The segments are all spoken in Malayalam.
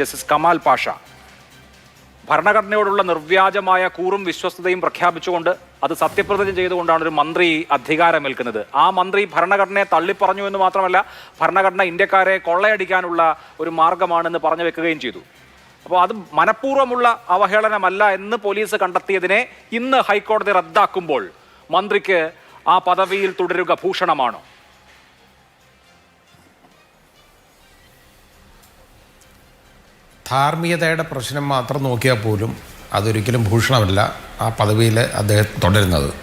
ജസ്റ്റിസ് കമാൽ പാഷ. ഭരണഘടനയോടുള്ള നിർവ്യാജമായ കൂറും വിശ്വസ്തതയും പ്രഖ്യാപിച്ചുകൊണ്ട് അത് സത്യപ്രതിജ്ഞ ചെയ്തുകൊണ്ടാണ് ഒരു മന്ത്രി അധികാരമേൽക്കുന്നത്. ആ മന്ത്രി ഭരണഘടനയെ തള്ളിപ്പറഞ്ഞു എന്ന് മാത്രമല്ല ഭരണഘടന ഇന്ത്യക്കാരെ കൊള്ളയടിക്കാനുള്ള ഒരു മാർഗമാണെന്ന് പറഞ്ഞു വെക്കുകയും ചെയ്തു. അപ്പോൾ അത് മനഃപൂർവമുള്ള അവഹേളനമല്ല എന്ന് പോലീസ് കണ്ടെത്തിയതിനെ ഇന്ന് ഹൈക്കോടതി റദ്ദാക്കുമ്പോൾ മന്ത്രിക്ക് ആ പദവിയിൽ തുടരുക ഭൂഷണമാണോ? ധാർമ്മികതയുടെ പ്രശ്നം മാത്രം നോക്കിയാൽ പോലും അതൊരിക്കലും ഭൂഷണമല്ല ആ പദവിയിൽ അദ്ദേഹം തുടരുന്നത്.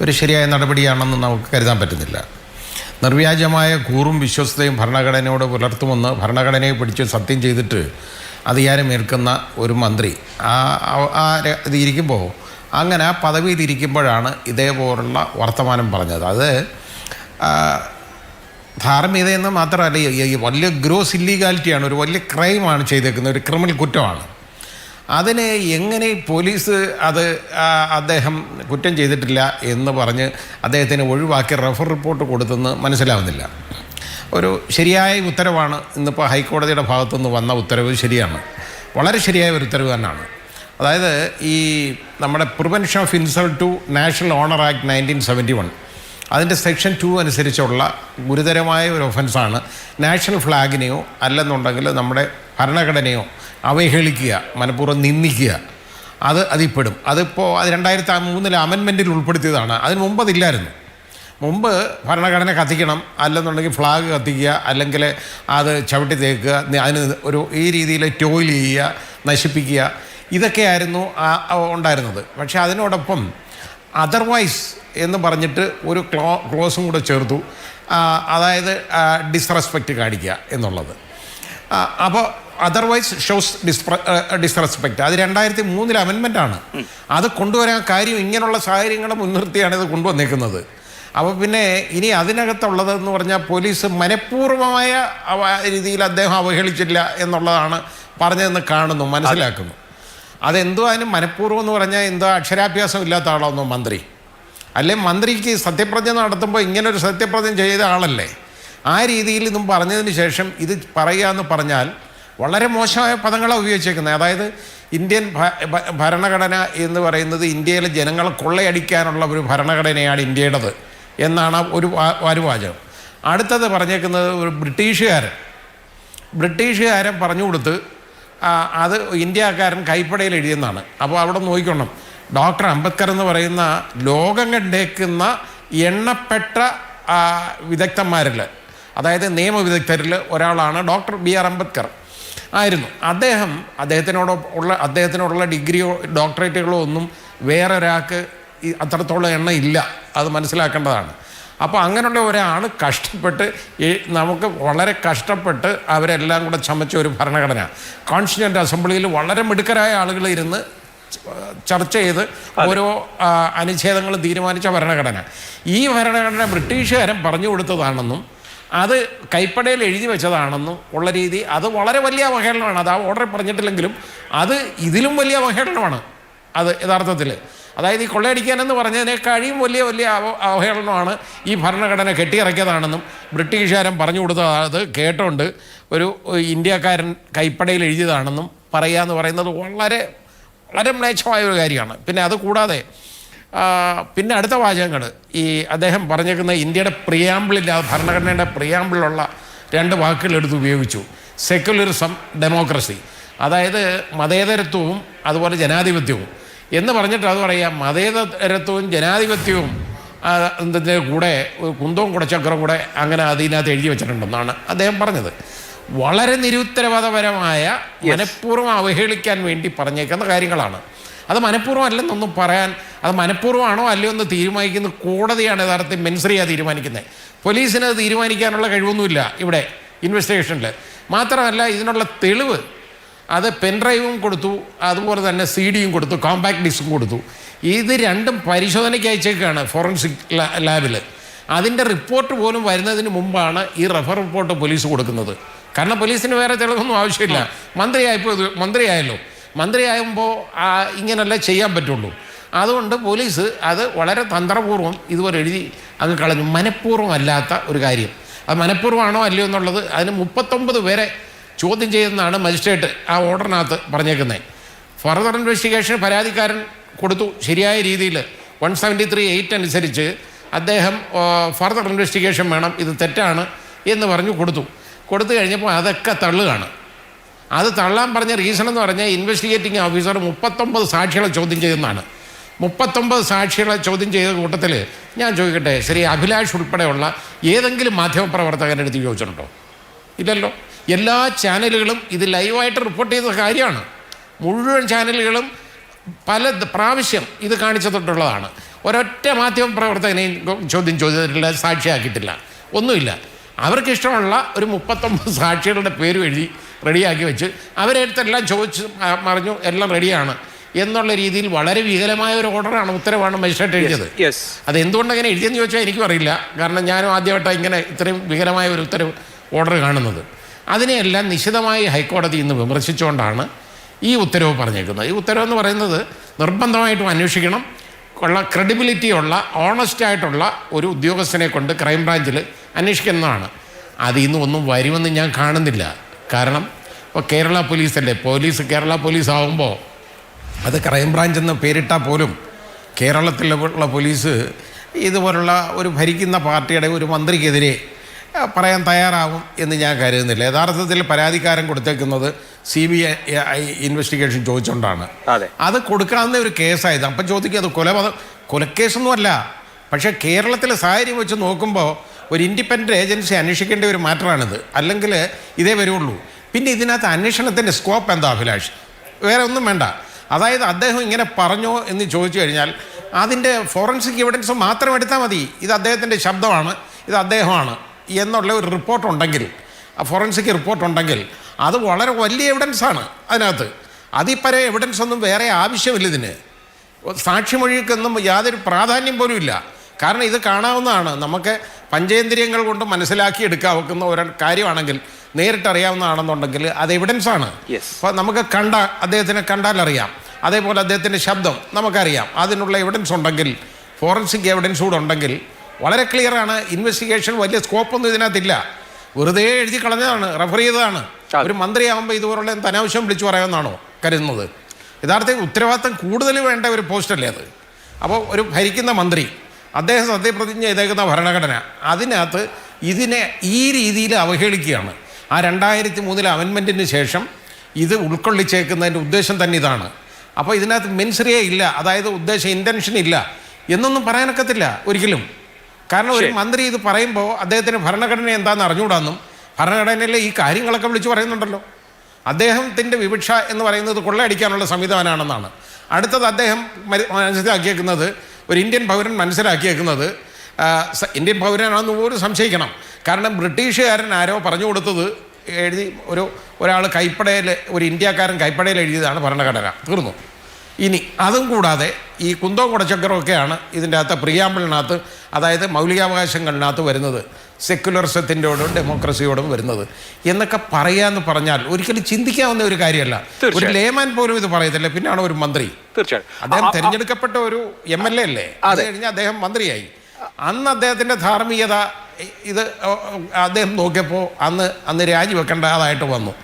ഒരു ശരിയായ നടപടിയാണെന്ന് നമുക്ക് കരുതാൻ പറ്റുന്നില്ല. നിർവ്യാജമായ കൂറും വിശ്വസ്തയും ഭരണഘടനയോട് പുലർത്തുമെന്ന് ഭരണഘടനയെ പിടിച്ച് സത്യം ചെയ്തിട്ട് അധികാരമേൽക്കുന്ന ഒരു മന്ത്രി. ആ ആ- ആ ര- ഇത് ഇരിക്കുമ്പോൾ അങ്ങനെ ആ പദവിയിലിരിക്കുമ്പോഴാണ് ഇതേപോലുള്ള വർത്തമാനം പറഞ്ഞത്. അത് ആ, ധാർമ്മികതയെന്ന് മാത്രമല്ല ഈ വലിയ ഗ്രോസ് ഇല്ലീഗാലിറ്റിയാണ് ഒരു വലിയ ക്രൈമാണ് ചെയ്തേക്കുന്നത് ഒരു ക്രിമിനൽ കുറ്റമാണ്. അതിനെ എങ്ങനെ പോലീസ് അത് അദ്ദേഹം കുറ്റം ചെയ്തിട്ടില്ല എന്ന് പറഞ്ഞ് അദ്ദേഹത്തിന് ഒഴിവാക്കി റഫർ റിപ്പോർട്ട് കൊടുത്തെന്ന് മനസ്സിലാവുന്നില്ല. ഒരു ശരിയായ ഉത്തരവാണ് ഇന്നിപ്പോൾ ഹൈക്കോടതിയുടെ ഭാഗത്തുനിന്ന് വന്ന ഉത്തരവ് ശരിയാണ്. വളരെ ശരിയായ ഒരു ഉത്തരവ് തന്നെയാണ്. അതായത് ഈ നമ്മുടെ prevention of insult to national honour act nineteen seventy one അതിന്റെ സെക്ഷൻ ടു അനുസരിച്ചുള്ള ഗുരുതരമായ ഒരു ഒഫൻസാണ് നാഷണൽ ഫ്ലാഗിനെയോ അല്ലെന്നുണ്ടെങ്കിൽ നമ്മുടെ ഭരണഘടനയോ അവഹേളിക്കുക മനഃപൂർവം നിന്ദിക്കുക. അത് അതിൽപ്പെടും അതിപ്പോൾ അത് രണ്ടായിരത്തി മൂന്നിലെ അമെൻമെന്റിൽ ഉൾപ്പെടുത്തിയതാണ്. അതിന് മുമ്പ് അതില്ലായിരുന്നു. മുമ്പ് ഭരണഘടന കത്തിക്കണം അല്ലെന്നുണ്ടെങ്കിൽ ഫ്ലാഗ് കത്തിക്കുക അല്ലെങ്കിൽ അത് ചവിട്ടി തേക്കുക അതിന് ഒരു ഈ രീതിയിൽ ടോയിൽ ചെയ്യുക നശിപ്പിക്കുക ഇതൊക്കെയായിരുന്നു ഉണ്ടായിരുന്നത്. പക്ഷേ അതിനോടൊപ്പം അതർവൈസ് എന്ന് പറഞ്ഞിട്ട് ഒരു ക്ലോ ക്ലോസും കൂടെ ചേർത്തു. അതായത് ഡിസ്റെസ്പെക്റ്റ് കാണിക്കുക എന്നുള്ളത്. അപ്പോൾ അതർവൈസ് ഷോസ് ഡിസ്പ്ര ഡിസ്റെസ്പെക്റ്റ് അത് രണ്ടായിരത്തി മൂന്നിലെ ആണ്. അത് കൊണ്ടുവരാൻ കാര്യം ഇങ്ങനെയുള്ള സാഹചര്യങ്ങൾ മുൻനിർത്തിയാണ് ഇത് കൊണ്ടുവന്നേക്കുന്നത്. അപ്പോൾ പിന്നെ ഇനി അതിനകത്തുള്ളതെന്ന് പറഞ്ഞാൽ പോലീസ് മനഃപൂർവമായ രീതിയിൽ അദ്ദേഹം അവഹേളിച്ചില്ല എന്നുള്ളതാണ് പറഞ്ഞതെന്ന് കാണുന്നു മനസ്സിലാക്കുന്നു. അതെന്തോ അതിന് മനഃപൂർവം എന്ന് പറഞ്ഞാൽ എന്തോ അക്ഷരാഭ്യാസം ഇല്ലാത്ത ആളാണോ മന്ത്രി. അല്ലെ മന്ത്രിക്ക് സത്യപ്രതിജ്ഞ നടത്തുമ്പോൾ ഒരു സത്യപ്രതിജ്ഞ ചെയ്ത ആളല്ലേ? ആ രീതിയിൽ ഇതും പറഞ്ഞതിന് ശേഷം ഇത് പറയുക എന്ന് പറഞ്ഞാൽ വളരെ മോശമായ പദങ്ങളാണ് ഉപയോഗിച്ചേക്കുന്നത്. അതായത് ഇന്ത്യൻ ഭരണഘടന എന്ന് പറയുന്നത് ഇന്ത്യയിലെ ജനങ്ങളെ കൊള്ളയടിക്കാനുള്ള ഒരു ഭരണഘടനയാണ് ഇന്ത്യയുടേത് എന്നാണ് ഒരു വാരുവാചകം. അടുത്തത് പറഞ്ഞേക്കുന്നത് ഒരു ബ്രിട്ടീഷുകാരൻ. ബ്രിട്ടീഷുകാരൻ പറഞ്ഞു കൊടുത്ത് അത് ഇന്ത്യക്കാരൻ കൈപ്പടയിൽ എഴുതിയെന്നാണ്. അപ്പോൾ അവിടെ നോക്കിക്കൊള്ളണം ഡോക്ടർ അംബേദ്കർ എന്ന് പറയുന്ന ലോകം കണ്ടേക്കുന്ന എണ്ണപ്പെട്ട വിദഗ്ധന്മാരിൽ അതായത് നിയമവിദഗ്ധരിൽ ഒരാളാണ് ഡോക്ടർ ബി ആർ അംബേദ്കർ. ആയിരുന്നു. അദ്ദേഹം അദ്ദേഹത്തിനോട് ഉള്ള അദ്ദേഹത്തിനോടുള്ള ഡിഗ്രിയോ ഡോക്ടറേറ്റുകളോ ഒന്നും വേറെ ഒരാൾക്ക് അത്രത്തോളം എണ്ണ ഇല്ല. അത് മനസ്സിലാക്കേണ്ടതാണ്. അപ്പോൾ അങ്ങനെയുള്ള ഒരാൾ കഷ്ടപ്പെട്ട് നമുക്ക് വളരെ കഷ്ടപ്പെട്ട് അവരെല്ലാം കൂടെ ചമച്ച ഒരു ഭരണഘടന. കോൺസ്റ്റിറ്റ്യൂന്റ് അസംബ്ലിയിൽ വളരെ മിടുക്കരായ ആളുകൾ ഇരുന്ന് ചർച്ച ചെയ്ത് ഓരോ അനുച്ഛേദങ്ങൾ തീരുമാനിച്ച ഭരണഘടന. ഈ ഭരണഘടന ബ്രിട്ടീഷുകാരൻ പറഞ്ഞു കൊടുത്തതാണെന്നും അത് കൈപ്പടയിൽ എഴുതി വെച്ചതാണെന്നും ഉള്ള രീതി അത് വളരെ വലിയ അവഹേളനമാണ്. അത് ആ ഓർഡർ പറഞ്ഞിട്ടില്ലെങ്കിലും അത് ഇതിലും വലിയ അവഹേളനമാണ്. അത് യഥാർത്ഥത്തിൽ അതായത് ഈ കൊള്ളയടിക്കാനെന്ന് പറഞ്ഞതിനേക്കാളും വലിയ വലിയ അവ- അവഹേളനമാണ് ഈ ഭരണഘടന കെട്ടിയിറക്കിയതാണെന്നും ബ്രിട്ടീഷുകാരൻ പറഞ്ഞു കൊടുത്തത്. കേട്ടോണ്ട് ഒരു ഇന്ത്യക്കാരൻ കൈപ്പടയിൽ എഴുതിയതാണെന്നും പറയുക എന്ന് പറയുന്നത് വളരെ വളരെ മ്ലേച്ഛമായ ഒരു കാര്യമാണ്. പിന്നെ അത് കൂടാതെ പിന്നെ അടുത്ത വാചകങ്ങൾ ഈ അദ്ദേഹം പറഞ്ഞേക്കുന്ന ഇന്ത്യയുടെ പ്രിയാമ്പിളില്ല ഭരണഘടനയുടെ പ്രിയാമ്പിളിലുള്ള രണ്ട് വാക്കുകൾ എടുത്ത് ഉപയോഗിച്ചു. സെക്യുലറിസം ഡെമോക്രസി അതായത് മതേതരത്വവും അതുപോലെ ജനാധിപത്യവും. എന്ന് പറഞ്ഞിട്ട് അത് പറയാം മതേതരത്വവും ജനാധിപത്യവും കൂടെ കുന്തവും കുടച്ചക്രം കൂടെ അങ്ങനെ അതിനകത്ത് എഴുതി വെച്ചിട്ടുണ്ടെന്നാണ് അദ്ദേഹം പറഞ്ഞത്. വളരെ നിരുത്തരവാദപരമായ മനഃപൂർവം അവഹേളിക്കാൻ വേണ്ടി പറഞ്ഞേക്കുന്ന കാര്യങ്ങളാണ്. അത് മനഃപൂർവം അല്ലെന്നൊന്നും പറയാൻ അത് മനഃപൂർവമാണോ അല്ലയോ എന്ന് തീരുമാനിക്കുന്ന കോടതിയാണ് യഥാർത്ഥത്തിൽ മെൻസറിയ തീരുമാനിക്കുന്നത്. പോലീസിന് അത് തീരുമാനിക്കാനുള്ള കഴിവൊന്നുമില്ല ഇവിടെ ഇൻവെസ്റ്റിഗേഷനിൽ മാത്രമല്ല ഇതിനുള്ള തെളിവ് അത് പെൻഡ്രൈവും കൊടുത്തു അതുപോലെ തന്നെ സി ഡിയും കൊടുത്തു കോമ്പാക്ട് ഡിസ്കും കൊടുത്തു. ഇത് രണ്ടും പരിശോധനയ്ക്ക് അയച്ചേക്കാണ് ഫോറൻസിക് ലാബിൽ അതിന്റെ റിപ്പോർട്ട് പോലും വരുന്നതിന് മുമ്പാണ് ഈ റെഫർ റിപ്പോർട്ട് പോലീസ് കൊടുക്കുന്നത്. കാരണം പോലീസിന് വേറെ തെളിവൊന്നും ആവശ്യമില്ല. മന്ത്രിയായപ്പോൾ ഇത് മന്ത്രിയായല്ലോ. മന്ത്രിയാകുമ്പോൾ ഇങ്ങനല്ല ചെയ്യാൻ പറ്റുള്ളൂ. അതുകൊണ്ട് പോലീസ് അത് വളരെ തന്ത്രപൂർവം ഇതുപോലെ എഴുതി അങ്ങ് കളഞ്ഞു. മനഃപൂർവം അല്ലാത്ത ഒരു കാര്യം. അത് മനഃപൂർവമാണോ അല്ലയോ എന്നുള്ളത് അതിന് മുപ്പത്തൊമ്പത് പേരെ ചോദ്യം ചെയ്യുന്നതാണ് മജിസ്ട്രേറ്റ് ആ ഓർഡറിനകത്ത് പറഞ്ഞേക്കുന്നത് ഫർദർ ഇൻവെസ്റ്റിഗേഷൻ പരാതിക്കാരൻ കൊടുത്തു ശരിയായ രീതിയിൽ. വൺ സെവന്റി ത്രീ എയ്റ്റ് അനുസരിച്ച് അദ്ദേഹം ഫർദർ ഇൻവെസ്റ്റിഗേഷൻ വേണം ഇത് തെറ്റാണ് എന്ന് പറഞ്ഞു കൊടുത്തു. കൊടുത്തു കഴിഞ്ഞപ്പോൾ അതൊക്കെ തള്ളുകയാണ്. അത് തള്ളാൻ പറഞ്ഞ റീസൺ എന്ന് പറഞ്ഞാൽ ഇൻവെസ്റ്റിഗേറ്റിംഗ് ഓഫീസർ മുപ്പത്തൊമ്പത് സാക്ഷികളെ ചോദ്യം ചെയ്യുന്നതാണ്. മുപ്പത്തൊമ്പത് സാക്ഷികളെ ചോദ്യം ചെയ്ത കൂട്ടത്തിൽ ഞാൻ ചോദിക്കട്ടെ ശ്രീ അഭിലാഷ് ഉൾപ്പെടെയുള്ള ഏതെങ്കിലും മാധ്യമപ്രവർത്തകന്റെ അടുത്ത് ചോദിച്ചിട്ടുണ്ടോ? ഇല്ലല്ലോ. എല്ലാ ചാനലുകളും ഇത് ലൈവായിട്ട് റിപ്പോർട്ട് ചെയ്ത കാര്യമാണ്. മുഴുവൻ ചാനലുകളും പല പ്രാവശ്യം ഇത് കാണിച്ചിട്ടുള്ളതാണ് ഒരൊറ്റ മാധ്യമപ്രവർത്തകനെയും പ്രവർത്തകനെയും ചോദ്യം ചോദിച്ചിട്ടില്ല സാക്ഷിയാക്കിയിട്ടില്ല. ഒന്നുമില്ല. അവർക്കിഷ്ടമുള്ള ഒരു മുപ്പത്തൊമ്പത് സാക്ഷികളുടെ പേര് എഴുതി റെഡിയാക്കി വെച്ച് അവരെടുത്തെല്ലാം ചോദിച്ച് ആ, പറഞ്ഞു എല്ലാം റെഡിയാണ് എന്നുള്ള രീതിയിൽ വളരെ വികലമായ ഒരു ഓർഡറാണ് ഉത്തരവാണ് മജിസ്ട്രേറ്റ് എഴുതിയത്. അത് എന്തുകൊണ്ട് അങ്ങനെ എഴുതിയെന്ന് ചോദിച്ചാൽ എനിക്കും അറിയില്ല. കാരണം ഞാനും ആദ്യമായിട്ടാണ് ഇങ്ങനെ ഇത്രയും വികലമായ ഒരു ഉത്തരവ് ഓർഡർ കാണുന്നത്. അതിനെയെല്ലാം നിശിതമായി ഹൈക്കോടതി ഇന്ന് വിമർശിച്ചുകൊണ്ടാണ് ഈ ഉത്തരവ് പറഞ്ഞേക്കുന്നത്. ഈ ഉത്തരവ് എന്ന് പറയുന്നത് നിർബന്ധമായിട്ടും അന്വേഷിക്കണം. ഉള്ള ക്രെഡിബിലിറ്റി ഉള്ള ഓണസ്റ്റ് ആയിട്ടുള്ള ഒരു ഉദ്യോഗസ്ഥനെ കൊണ്ട് ക്രൈംബ്രാഞ്ചിൽ അന്വേഷിക്കുന്നതാണ്. അതിൽ നിന്ന് ഒന്നും വരുമെന്ന് ഞാൻ കാണുന്നില്ല. കാരണം ഇപ്പോൾ കേരള പോലീസല്ലേ? പോലീസ് കേരള പോലീസ് ആകുമ്പോൾ അത് ക്രൈംബ്രാഞ്ച് എന്ന് പേരിട്ടാൽ പോലും കേരളത്തിലുള്ള പോലീസ് ഇതുപോലുള്ള ഒരു ഭരിക്കുന്ന പാർട്ടിയുടെ ഒരു മന്ത്രിക്കെതിരെ പറയാൻ തയ്യാറാവും എന്ന് ഞാൻ കരുതുന്നില്ല. യഥാർത്ഥത്തിൽ പരാതിക്കാരൻ കൊടുത്തേക്കുന്നത് സി ബി ഐ ഇൻവെസ്റ്റിഗേഷൻ ചോദിച്ചുകൊണ്ടാണ് അതെ. അത് കൊടുക്കാവുന്ന ഒരു കേസായത്. അപ്പം ചോദിക്കുക അത് കൊലപാതക കൊലക്കേസൊന്നുമല്ല. പക്ഷേ കേരളത്തിലെ സാഹചര്യം വെച്ച് നോക്കുമ്പോൾ ഒരു ഇൻഡിപെൻഡന്റ് ഏജൻസി അന്വേഷിക്കേണ്ട ഒരു മാറ്ററാണിത്. അല്ലെങ്കിൽ ഇതേ വരുള്ളൂ. പിന്നെ ഇതിനകത്ത് അന്വേഷണത്തിന്റെ സ്കോപ്പ് എന്താ അഭിലാഷ്? വേറെ ഒന്നും വേണ്ട. അതായത് അദ്ദേഹം ഇങ്ങനെ പറഞ്ഞോ എന്ന് ചോദിച്ചു കഴിഞ്ഞാൽ അതിന്റെ ഫോറൻസിക് എവിഡൻസ് മാത്രം എടുത്താൽ മതി. ഇത് അദ്ദേഹത്തിന്റെ ശബ്ദമാണ് ഇത് അദ്ദേഹമാണ് എന്നുള്ള ഒരു റിപ്പോർട്ട് ഉണ്ടെങ്കിൽ ഫോറൻസിക് റിപ്പോർട്ട് ഉണ്ടെങ്കിൽ അത് വളരെ വലിയ എവിഡൻസ് ആണ് അതിനകത്ത്. അതിപ്പര എവിഡൻസ് ഒന്നും വേറെ ആവശ്യമില്ല ഇതിന്. സാക്ഷിമൊഴിക്കൊന്നും യാതൊരു പ്രാധാന്യം പോലും ഇല്ല. കാരണം ഇത് കാണാവുന്നതാണ്. നമുക്ക് പഞ്ചേന്ദ്രിയങ്ങൾ കൊണ്ട് മനസ്സിലാക്കി എടുക്കാവുന്ന ഒരു കാര്യമാണെങ്കിൽ നേരിട്ടറിയാവുന്നതാണെന്നുണ്ടെങ്കിൽ അത് എവിഡൻസ് ആണ്. അപ്പോൾ നമുക്ക് കണ്ട അദ്ദേഹത്തിനെ കണ്ടാൽ അറിയാം. അതേപോലെ അദ്ദേഹത്തിന്റെ ശബ്ദം നമുക്കറിയാം. അതിനുള്ള എവിഡൻസ് ഉണ്ടെങ്കിൽ ഫോറൻസിക് എവിഡൻസ് കൂടെ ഉണ്ടെങ്കിൽ വളരെ ക്ലിയറാണ് ഇൻവെസ്റ്റിഗേഷൻ വലിയ സ്കോപ്പൊന്നും ഇതിനകത്തില്ല. വെറുതെ എഴുതി കളഞ്ഞതാണ് റെഫർ ചെയ്തതാണ്. ഒരു മന്ത്രിയാകുമ്പോൾ ഇതുപോലുള്ള അനാവശ്യം വിളിച്ചു പറയാമെന്നാണോ കരുതുന്നത്? യഥാർത്ഥത്തിൽ ഉത്തരവാദിത്തം കൂടുതൽ വേണ്ട ഒരു പോസ്റ്റല്ലേ അത്? അപ്പോൾ ഒരു ഭരിക്കുന്ന മന്ത്രി അദ്ദേഹം സത്യപ്രതിജ്ഞ ചെയ്തേക്കുന്ന ഭരണഘടന. അതിനകത്ത് ഇതിനെ ഈ രീതിയിൽ അവഹേളിക്കുകയാണ്. ആ രണ്ടായിരത്തി മൂന്നിലെ അമെൻമെന്റിന് ശേഷം ഇത് ഉൾക്കൊള്ളിച്ചേക്കുന്നതിന്റെ ഉദ്ദേശം തന്നെ ഇതാണ്. അപ്പോൾ ഇതിനകത്ത് മെൻസറിയേ ഇല്ല. അതായത് ഉദ്ദേശം ഇന്റൻഷൻ ഇല്ല. എന്നൊന്നും പറയാനൊക്കത്തില്ല ഒരിക്കലും. കാരണം ഒരു മന്ത്രി ഇത് പറയുമ്പോൾ അദ്ദേഹത്തിന് ഭരണഘടന എന്താണെന്ന് അറിഞ്ഞുകൂടാന്നും ഭരണഘടനയിലെ ഈ കാര്യങ്ങളൊക്കെ വിളിച്ചു പറയുന്നുണ്ടല്ലോ. അദ്ദേഹത്തിന്റെ വിവക്ഷ എന്ന് പറയുന്നത് കൊള്ളയടിക്കാനുള്ള സംവിധാനമാണെന്നാണ്. അടുത്തത് അദ്ദേഹം മനസ്സിലാക്കിയേക്കുന്നത് ഒരു ഇന്ത്യൻ പൗരൻ മനസ്സിലാക്കിയേക്കുന്നത് ഇന്ത്യൻ പൗരനാണെന്ന് പോലും സംശയിക്കണം. കാരണം ബ്രിട്ടീഷുകാരൻ ആരോ പറഞ്ഞു കൊടുത്തത് എഴുതി ഒരു ഒരാൾ കൈപ്പടയിൽ ഒരു ഇന്ത്യക്കാരൻ കൈപ്പടയിൽ എഴുതിയതാണ് ഭരണഘടന. തീർന്നു. ഇനി അതും കൂടാതെ ഈ കുന്തോ കുടച്ചക്രമൊക്കെയാണ് ഇതിന്റെ അകത്ത് പ്രിയാമ്പിളിനകത്ത് അതായത് മൗലികാവകാശങ്ങളിനകത്ത് വരുന്നത്. സെക്യുലറിസത്തിന്റെയോടും ഡെമോക്രസിയോടും വരുന്നത്. എന്നൊക്കെ പറയാന്ന് പറഞ്ഞാൽ ഒരിക്കലും ചിന്തിക്കാവുന്ന ഒരു കാര്യമല്ല. ഒരു. ലേമാൻ പോലും ഇത് പറയത്തില്ല. പിന്നാണ് ഒരു മന്ത്രി. തീർച്ചയായും. അദ്ദേഹം തിരഞ്ഞെടുക്കപ്പെട്ട ഒരു എം എൽ എ അല്ലേ? അത്. കഴിഞ്ഞ് അദ്ദേഹം മന്ത്രിയായി. അന്ന് അദ്ദേഹത്തിന്റെ ധാർമ്മികത ഇത് അദ്ദേഹം നോക്കിയപ്പോൾ അന്ന് അന്ന് രാജിവെക്കേണ്ടതായിട്ട് വന്നു.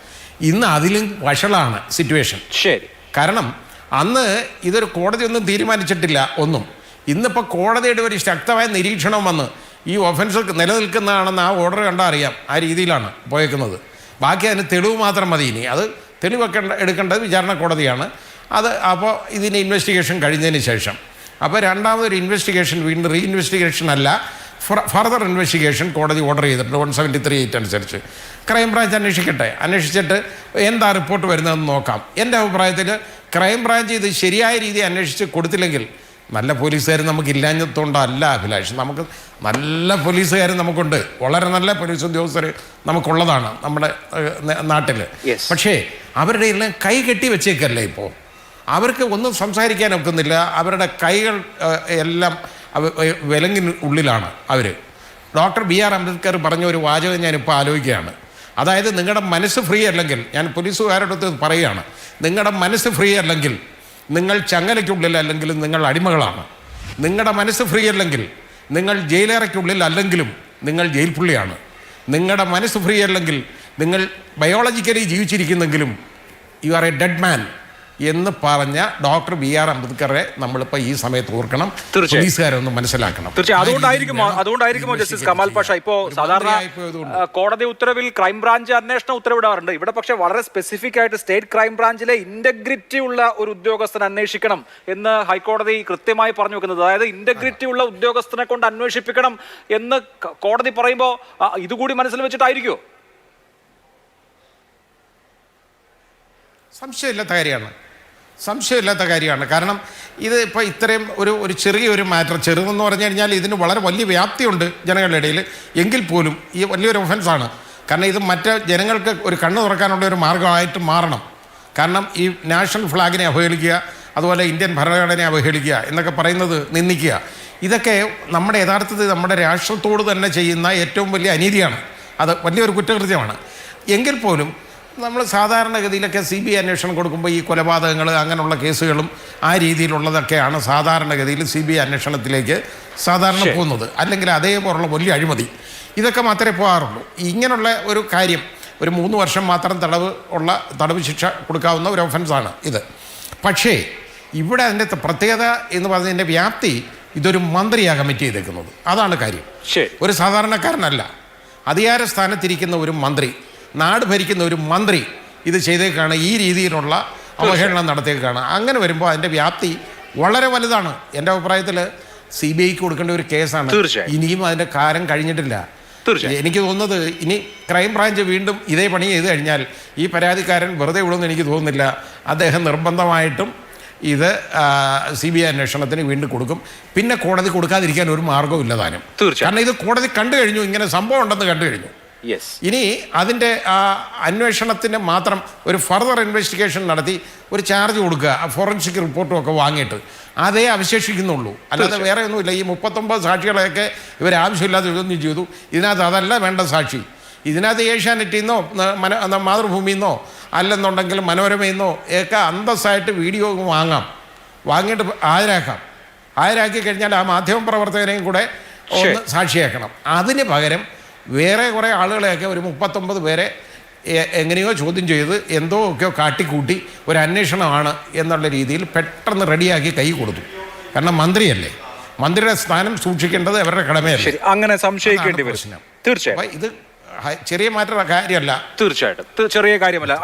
ഇന്ന് അതിലും വഷളാണ് സിറ്റുവേഷൻ ശരി. കാരണം അന്ന് ഇതൊരു കോടതി ഒന്നും തീരുമാനിച്ചിട്ടില്ല ഒന്നും. ഇന്നിപ്പോൾ കോടതിയുടെ ഒരു ശക്തമായ നിരീക്ഷണം വന്ന് ഈ ഒഫൻസ് നിലനിൽക്കുന്നതാണെന്ന് ആ ഓർഡർ കണ്ടാൽ അറിയാം ആ രീതിയിലാണ് പോയേക്കുന്നത്. ബാക്കി അതിന് തെളിവ് മാത്രം മതി ഇനി. അത് തെളിവെക്കേണ്ട എടുക്കേണ്ടത് വിചാരണ കോടതിയാണ്. അത് അപ്പോൾ ഇതിന്റെ ഇൻവെസ്റ്റിഗേഷൻ കഴിഞ്ഞതിന് ശേഷം. അപ്പോൾ രണ്ടാമതൊരു ഇൻവെസ്റ്റിഗേഷൻ വീണ്ടും റീ ഇൻവെസ്റ്റിഗേഷൻ അല്ല. ഫർദർ ഇൻവെസ്റ്റിഗേഷൻ കോടതി ഓർഡർ ചെയ്തിട്ടുണ്ട് വൺ സെവന്റി ത്രീ എയ്റ്റ് അനുസരിച്ച്. ക്രൈംബ്രാഞ്ച് അന്വേഷിക്കട്ടെ. അന്വേഷിച്ചിട്ട് എന്താ റിപ്പോർട്ട് വരുന്നതെന്ന് നോക്കാം. എന്റെ അഭിപ്രായത്തിൽ ക്രൈംബ്രാഞ്ച് ഇത് ശരിയായ രീതിയിൽ അന്വേഷിച്ച് കൊടുത്തില്ലെങ്കിൽ നല്ല പോലീസുകാർ നമുക്ക് ഇല്ലാഞ്ഞത്തോണ്ടല്ല അഭിലാഷ്. നമുക്ക് നല്ല പോലീസുകാർ നമുക്കുണ്ട്. വളരെ നല്ല പോലീസ് ഉദ്യോഗസ്ഥർ നമുക്കുള്ളതാണ് നമ്മുടെ നാട്ടിൽ പക്ഷേ അവരുടെ എല്ലാം കൈ കെട്ടി വെച്ചേക്കല്ലേ ഇപ്പോൾ അവർക്ക് ഒന്നും സംസാരിക്കാൻ ഒക്കുന്നില്ല. അവരുടെ കൈകൾ എല്ലാം ഏഹ്, ഉള്ളിലാണ് അവർ ഡോക്ടർ ബി ആർ അംബേദ്കർ പറഞ്ഞ ഒരു വാചകം ഞാനിപ്പോൾ ആലോചിക്കുകയാണ്. അതായത് നിങ്ങളുടെ മനസ്സ് ഫ്രീ അല്ലെങ്കിൽ ഞാൻ പോലീസുകാരുടെ അടുത്ത് പറയുകയാണ്. നിങ്ങളുടെ മനസ്സ് ഫ്രീ അല്ലെങ്കിൽ നിങ്ങൾ ചങ്ങലയ്ക്കുള്ളിൽ അല്ലെങ്കിൽ നിങ്ങൾ അടിമകളാണ്. നിങ്ങളുടെ മനസ്സ് ഫ്രീ അല്ലെങ്കിൽ നിങ്ങൾ ജയിലേറയ്ക്കുള്ളിൽ അല്ലെങ്കിലും നിങ്ങൾ ജയിൽ പുള്ളിയാണ്. നിങ്ങളുടെ മനസ്സ് ഫ്രീ അല്ലെങ്കിൽ നിങ്ങൾ biologically ജീവിച്ചിരിക്കുന്നെങ്കിലും you are a dead man എന്ന് പറഞ്ഞ ഡോക്ടർ ബി ആർ അംബേദ്കറെ നമ്മളിപ്പോൾ ഈ സമയത്ത് ഓർക്കണം. പോലീസുകാരൊന്ന് മനസ്സിലാക്കണം. തീർച്ചയായും. അതുകൊണ്ടായിരിക്കും അതുകൊണ്ടായിരിക്കുമോ ജസ്റ്റിസ് കമാൽ പാഷ? ഇപ്പോ സാധാരണ കോടതി ഉത്തരവിൽ ക്രൈംബ്രാഞ്ച് അന്വേഷണ ഉത്തരവിടാറുണ്ട്. ഇവിടെ പക്ഷേ വളരെ സ്പെസിഫിക് ആയിട്ട് സ്റ്റേറ്റ് ക്രൈംബ്രാഞ്ചിലെ ഇന്റഗ്രിറ്റി ഉള്ള ഒരു ഉദ്യോഗസ്ഥൻ അന്വേഷിക്കണം എന്ന് ഹൈക്കോടതി കൃത്യമായി പറഞ്ഞു വെക്കുന്നത്. അതായത് ഇന്റഗ്രിറ്റി ഉള്ള ഉദ്യോഗസ്ഥനെ കൊണ്ട് അന്വേഷിപ്പിക്കണം എന്ന് കോടതി പറയുമ്പോൾ ഇതുകൂടി മനസ്സിൽ വെച്ചിട്ടായിരിക്കുമോ സംശയമില്ലാത്ത കാര്യമാണ്. സംശയമില്ലാത്ത കാര്യമാണ്. കാരണം ഇത് ഇപ്പോൾ ഇത്രയും ഒരു ഒരു ചെറിയൊരു മാറ്റർ ചെറുതെന്ന് പറഞ്ഞു കഴിഞ്ഞാൽ ഇതിന് വളരെ വലിയ വ്യാപ്തിയുണ്ട് ജനങ്ങളുടെ ഇടയിൽ. എങ്കിൽ പോലും ഈ വലിയൊരു ഒഫൻസാണ് കാരണം ഇത് മറ്റ് ജനങ്ങൾക്ക് ഒരു കണ്ണ് തുറക്കാനുള്ള ഒരു മാർഗമായിട്ട് മാറണം. കാരണം ഈ നാഷണൽ ഫ്ലാഗിനെ അവഹേളിക്കുക അതുപോലെ ഇന്ത്യൻ ഭരണഘടനയെ അവഹേളിക്കുക എന്നൊക്കെ പറയുന്നത് നിന്ദിക്കുക. ഇതൊക്കെ നമ്മുടെ യഥാർത്ഥത്തിൽ നമ്മുടെ രാഷ്ട്രത്തോട് തന്നെ ചെയ്യുന്ന ഏറ്റവും വലിയ അനീതിയാണ്. അത് വലിയൊരു കുറ്റകൃത്യമാണ്. എങ്കിൽ പോലും നമ്മൾ സാധാരണഗതിയിലൊക്കെ സി ബി ഐ അന്വേഷണം കൊടുക്കുമ്പോൾ ഈ കൊലപാതകങ്ങൾ അങ്ങനെയുള്ള കേസുകളും ആ രീതിയിലുള്ളതൊക്കെയാണ് സാധാരണഗതിയിൽ സി ബി ഐ അന്വേഷണത്തിലേക്ക് സാധാരണ. പോകുന്നത്. അല്ലെങ്കിൽ അതേപോലുള്ള വലിയ അഴിമതി. ഇതൊക്കെ മാത്രമേ പോകാറുള്ളൂ. ഇങ്ങനെയുള്ള ഒരു കാര്യം ഒരു മൂന്ന് വർഷം മാത്രം തടവ് ഉള്ള തടവ് ശിക്ഷ കൊടുക്കാവുന്ന ഒരു ഒഫൻസാണ് ഇത്. പക്ഷേ ഇവിടെ അതിന്റെ പ്രത്യേകത എന്ന് പറഞ്ഞതിന്റെ വ്യാപ്തി ഇതൊരു മന്ത്രിയാണ് കമ്മിറ്റി ചെയ്തേക്കുന്നത്. അതാണ് കാര്യം. ഒരു സാധാരണക്കാരനല്ല. അധികാര സ്ഥാനത്തിരിക്കുന്ന ഒരു മന്ത്രി നാട് ഭരിക്കുന്ന ഒരു മന്ത്രി ഇത് ചെയ്തേക്കാണ് ഈ രീതിയിലുള്ള അവഹേളനം നടത്തിയേക്കാണ്. അങ്ങനെ വരുമ്പോൾ അതിന്റെ വ്യാപ്തി വളരെ വലുതാണ്. എന്റെ അഭിപ്രായത്തിൽ സി ബി ഐക്ക് കൊടുക്കേണ്ട ഒരു കേസാണ്. ഇനിയും അതിന്റെ കാലം കഴിഞ്ഞിട്ടില്ല. എനിക്ക് തോന്നുന്നത് ഇനി ക്രൈം ബ്രാഞ്ച് വീണ്ടും ഇതേ പണി ചെയ്ത് കഴിഞ്ഞാൽ ഈ പരാതിക്കാരൻ വെറുതെ വിടുമെന്ന് എനിക്ക് തോന്നുന്നില്ല. അദ്ദേഹം നിർബന്ധമായിട്ടും ഇത് സി ബി ഐ അന്വേഷണത്തിന് വീണ്ടും കൊടുക്കും. പിന്നെ കോടതി കൊടുക്കാതിരിക്കാൻ ഒരു മാർഗവും ഇല്ല താനും കാരണം ഇത് കോടതി കണ്ടു കഴിഞ്ഞു ഇങ്ങനെ സംഭവം ഉണ്ടെന്ന് കണ്ടു കഴിഞ്ഞു. ഇനി അതിന്റെ ആ അന്വേഷണത്തിന് മാത്രം ഒരു ഫർദർ ഇൻവെസ്റ്റിഗേഷൻ നടത്തി ഒരു ചാർജ് കൊടുക്കുക ഫോറൻസിക് റിപ്പോർട്ടും ഒക്കെ വാങ്ങിയിട്ട്. അതേ അവശേഷിക്കുന്നുള്ളൂ. അല്ലാതെ വേറെ ഒന്നുമില്ല. ഈ മുപ്പത്തൊമ്പത് സാക്ഷികളെയൊക്കെ ഇവർ ആവശ്യമില്ലാതെ ഇതൊന്നും ചെയ്തു. ഇതിനകത്ത് അതല്ല വേണ്ട സാക്ഷി. ഇതിനകത്ത് ഏഷ്യാനെറ്റിൽ നിന്നോ മന മാതൃഭൂമിയിൽ നിന്നോ അല്ലെന്നുണ്ടെങ്കിൽ മനോരമയിൽ നിന്നോ ഒക്കെ അന്തസ്സായിട്ട് വീഡിയോ വാങ്ങാം. വാങ്ങിയിട്ട് ഹാജരാക്കാം. ഹാജരാക്കി കഴിഞ്ഞാൽ ആ മാധ്യമ പ്രവർത്തകനെയും കൂടെ ഒന്ന് സാക്ഷിയാക്കണം. അതിന് പകരം വേറെ കുറേ ആളുകളെയൊക്കെ ഒരു മുപ്പത്തൊമ്പത് പേരെ എങ്ങനെയോ ചോദ്യം ചെയ്ത് എന്തോ ഒക്കെയോ കാട്ടിക്കൂട്ടി ഒരു അന്വേഷണമാണ് എന്നുള്ള രീതിയിൽ പെട്ടെന്ന് റെഡിയാക്കി കൈ കൊടുത്തു. കാരണം മന്ത്രിയല്ലേ. മന്ത്രിയുടെ സ്ഥാനം സൂക്ഷിക്കേണ്ടത് അവരുടെ കടമയല്ലേ. അങ്ങനെ സംശയിക്കേണ്ടി പ്രശ്നം. തീർച്ചയായും ഇത് ചെറിയ മാറ്റ കാര്യമല്ല. തീർച്ചയായിട്ടും. ചെറിയ കാര്യമല്ല.